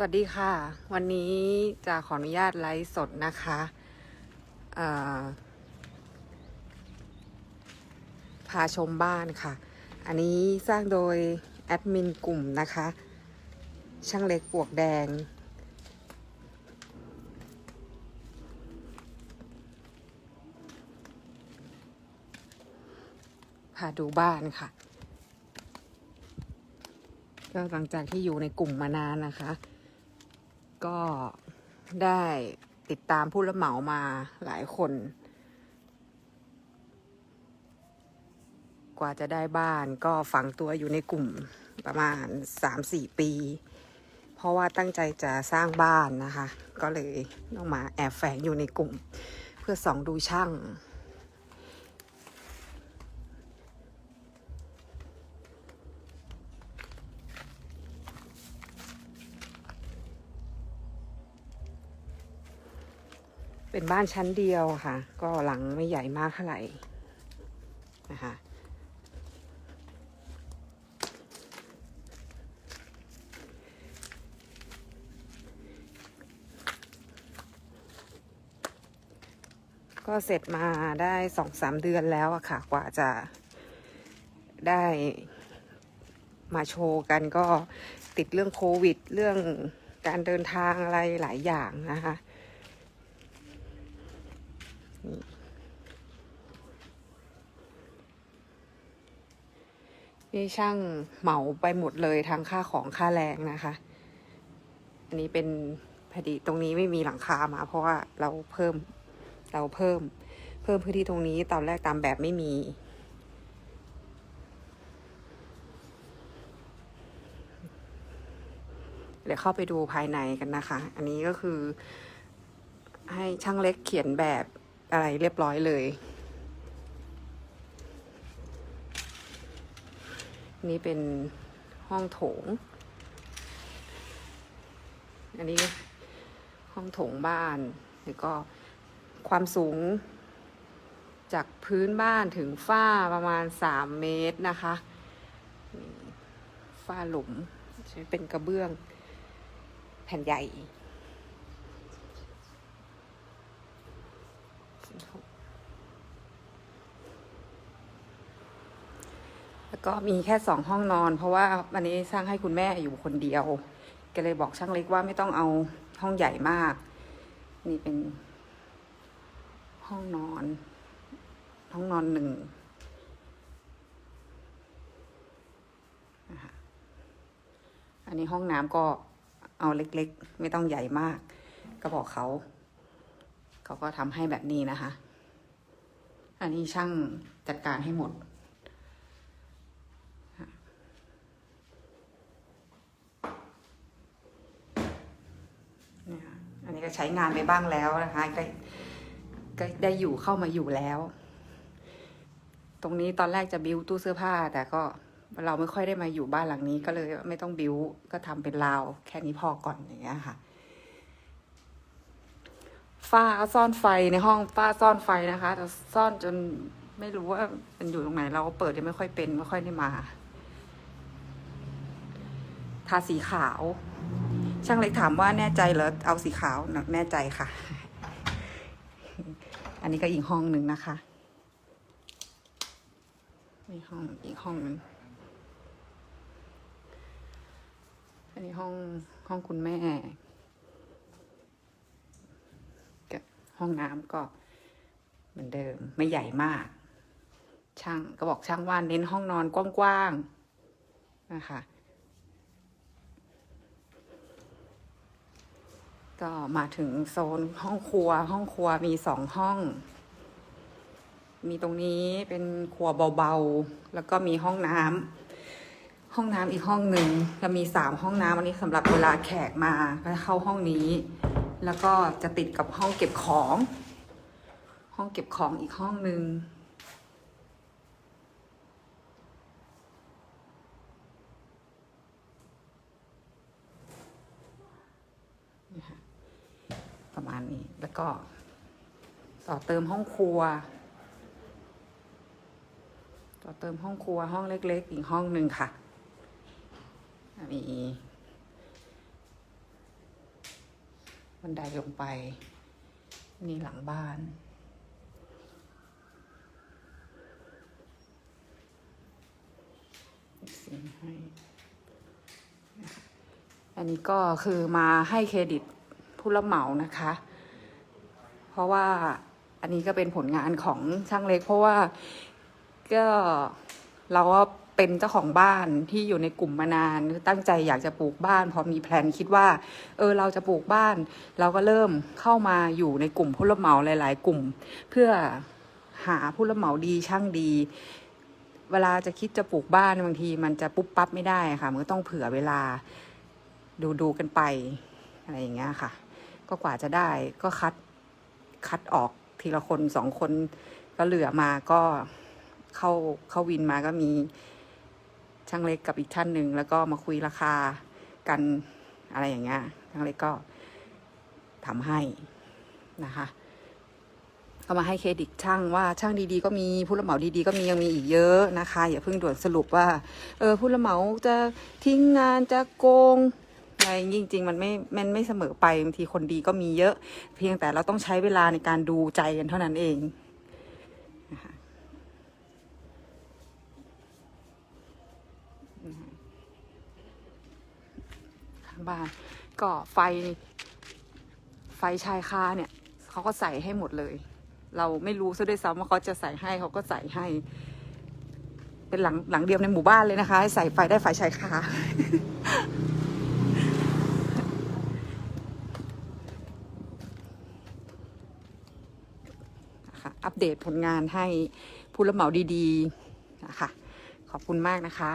สวัสดีค่ะ วันนี้จะขออนุญาตไลฟ์สดนะคะพาชมบ้านค่ะ อันนี้สร้างโดยแอดมินกลุ่มนะคะ ช่างเล็กปวกแดง พาดูบ้านค่ะก็หลังจากที่อยู่ในกลุ่มมานานนะคะ ก็ได้ติดตามผู้รับเหมามาหลายคน กว่าจะได้บ้านก็ฝังตัวอยู่ในกลุ่มประมาณ 3-4 ปี เพราะว่าตั้งใจจะสร้างบ้านนะคะ ก็เลยต้องมาแอบแฝงอยู่ในกลุ่ม เพื่อส่องดูช่าง เป็นบ้านชั้นเดียวค่ะ ก็หลังไม่ใหญ่มากเท่าไหร่นะคะก็เสร็จมาได้สองสามเดือนแล้วอะค่ะ กว่าจะได้มาโชว์กันก็ติดเรื่องโควิด เรื่องการเดินทางอะไรหลายอย่างนะคะ นี่ช่างเหมาไปหมดเลยทั้งค่าของค่าแรงนะคะ อันนี้เป็นพอดีตรงนี้ไม่มีหลังคามา เพราะว่าเราเพิ่มเราเพิ่ม เพิ่มพื้นที่ตรงนี้ตอนแรกตามแบบไม่มีเดี๋ยวเข้าไปดูภายในกันนะคะ อันนี้ก็คือ ให้ช่างเล็กเขียนแบบ อะไรเรียบร้อยเลย นี่เป็นห้องโถง อันนี้ห้องโถงบ้าน แล้วก็ความสูง จากพื้นบ้านถึงฝ้าประมาณสามเมตรนะคะ ฝ้าหลุมใช้เป็นกระเบื้องแผ่นใหญ่ แล้วก็มีแค่สองห้องนอน เพราะว่าวันนี้สร้างให้คุณแม่อยู่คนเดียวก็เลยบอกช่างเล็กว่าไม่ต้องเอาห้องใหญ่มาก นี่เป็น ห้องนอน ห้องนอนหนึ่งอันนี้ห้องน้ำก็เอาเล็กๆ ไม่ต้องใหญ่มาก ก็บอกเขา เขาก็ทำให้แบบนี้นะคะ อันนี้ช่างจัดการให้หมด เนี่ยอันนี้ก็ ใช้งานไปบ้างแล้วนะคะก็ก็ได้อยู่เข้ามาอยู่แล้ว ตรงนี้ตอนแรกจะบิวตู้เสื้อผ้า แต่ก็เราไม่ค่อยได้มาอยู่บ้านหลังนี้ก็เลยไม่ต้องบิวก็ทำเป็นราวแค่นี้พอก่อนอย่างเงี้ยค่ะฝ้าซ่อนไฟในห้องฝ้าซ่อนไฟนะคะแต่ซ่อนจนไม่รู้ว่ามันอยู่ตรงไหน เราก็เปิดยังไม่ค่อยเป็นไม่ค่อยได้มา ทาสีขาว ช่างเล็กถามว่าแน่ใจเหรอเอาสีขาวแน่ใจค่ะ อันนี้ก็อีกห้องหนึ่งนะคะนี่ห้องอีกห้องหนึ่งอันนี้ห้องห้องคุณแม่กับห้องน้ำก็เหมือนเดิมไม่ใหญ่มาก ช่างก็บอกช่างว่าเน้นห้องนอนกว้างๆนะคะ ก็มาถึงโซนห้องครัว ห้องครัวมีสองห้อง มีตรงนี้เป็นครัวเบาๆ แล้วก็มีห้องน้ำห้องน้ำอีกห้องหนึ่งจะมีสามห้องน้ำอันนี้สำหรับเวลาแขกมาก็เข้าห้องนี้ แล้วก็จะติดกับห้องเก็บของ ห้องเก็บของอีกห้องหนึ่งประมาณนี้ แล้วก็ ต่อเติมห้องครัว ต่อเติมห้องครัวห้องเล็ก ๆ อีกห้องหนึ่งค่ะ มีบันไดลงไป นี่หลังบ้านสิ่งให้อันนี้ก็คือมาให้เครดิตผู้รับเหมานะคะ ราะว่าอันนี้ก็เป็นผลงานของช่างเล็ก เพราะว่าก็เราก็เป็นเจ้าของบ้านที่อยู่ในกลุ่มมานาน ตั้งใจอยากจะปลูกบ้าน พอมีแผนคิดว่า เออเราจะปลูกบ้าน เราก็เริ่มเข้ามาอยู่ในกลุ่มผู้รับเหมาหลาย ๆ กลุ่ม เพื่อหาผู้รับเหมาดีช่างดี เวลาจะคิดจะปลูกบ้านบางที มันจะปุ๊บปั๊บไม่ได้ค่ะมันก็ต้องเผื่อเวลาดูดูกันไปอะไรอย่างเงี้ยค่ะ ก็กว่าจะได้ก็คัด คัดออกทีละคนสองคนก็เหลือมาก็เข้าเข้าวินมาก็มีช่างเล็กกับอีกท่านหนึ่งแล้วก็มาคุยราคากันอะไรอย่างเงี้ยช่างเล็กก็ทำให้นะคะก็มาให้เครดิตช่างว่าช่างดีๆ ก็มีผู้รับเหมาดีๆ ก็มียังมีอีกเยอะนะคะ อย่าเพิ่งด่วนสรุปว่า เออผู้รับเหมาจะทิ้งงานจะโกง อะไรจริงๆมันไม่มันไม่เสมอไปบางทีคนดีก็มีเยอะ เพียงแต่เราต้องใช้เวลาในการดูใจกันเท่านั้นเองข้างบ้านก็ไฟ ไฟชายคาเนี่ยเขาก็ใส่ให้หมดเลย เราไม่รู้ซะด้วยซ้ำว่าเขาจะใส่ให้เขาก็ใส่ให้ เป็นหลังหลังเดียวในหมู่บ้านเลยนะคะ ใส่ไฟได้ไฟชายคา นะคะ อัปเดตผลงานให้ผู้รับเหมาดีๆนะคะขอบคุณมากนะคะ